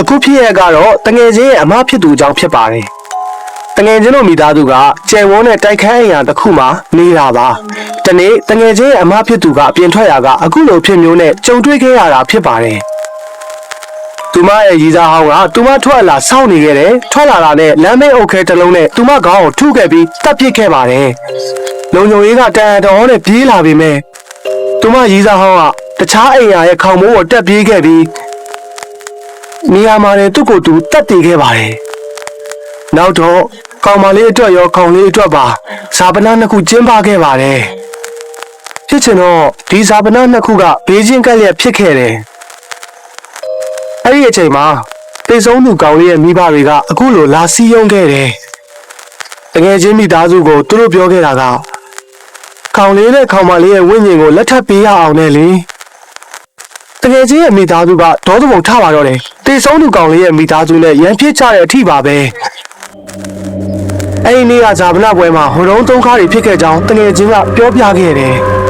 အခုဖြစ်ရကတော့တငယ်ချင်းရဲ့အမဖြစ်သူအကြောင်းဖြစ်ပါတယ်တငယ်ချင်းတို့မိသားစုကကျယ်ဝန်းတဲ့တိုက်ခန်းအိမ်ယာတစ်ခုမှာနေတာပါတနေ့တငယ်ချင်းရဲ့အမဖြစ်သူကအပြင်ထွက်ရာကအခုလိုဖြစ်မျိုးနဲ့ကြုံတွေ့ခဲ့ရတာဖြစ်ပါတယ်သူမရဲ့ရီစားဟောင်းကသူမထွက်လာစောင့်နေခဲ့တယ်ထွက်လာတာနဲ့လမ်းမေးအုပ်ခဲတစ်လုံးနဲ့သူမခေါင်းကိုထုခဲ့ပြီးတပ်ပစ်ခဲ့ပါတယ်လုံခြုံရေးကတန်တော်နဲ့ပြေးလာပြီမဲ့သူမရီစားဟောင်းကတခြားအိမ်ယာရဲ့ခေါင်းမိုးကိုတက်ပြေးခဲ့ပြီး နေရာမှာလည်းသူ့ကိုယ်သူတက်တည်ခဲ့ပါတယ်။နောက်တော့ကောင်မလေးအတွက်ရောကောင်လေးအတွက်ပါဇာပနာနှစ်ခုကျင်းပခဲ့ပါတယ်။ဖြစ်ချင်တော့ဒီဇာပနာနှစ်ခုကဘေးချင်းကပ်လျက်ဖြစ်ခဲ့တယ်။အဲ့ဒီအချိန်မှာတေဆုံးသူကောင်လေးရဲ့မိဘတွေကအခုလိုလာစီးရုံးခဲ့တယ်။တကယ်ချင်းမိသားစုကိုသူတို့ပြောခဲ့တာကကောင်လေးနဲ့ကောင်မလေးရဲ့ဝိညာဉ်ကိုလက်ထပ်ပေးရအောင်နဲ့လေ။ တကယ်ကြီးရဲ့မိသားစုကဒေါသပုံထပါတော့တယ်။တေဆုံးသူကောင်လေးရဲ့မိသားစုနဲ့ရန်ဖြစ်ကြတဲ့အထိပါပဲ။အဲ့ဒီနေ့ကဇာပနာပွဲမှာဟိုတုံးသုံးခါးတွေဖြစ်ခဲ့ကြောင်းတကယ်ချင်းကပြောပြခဲ့တယ်။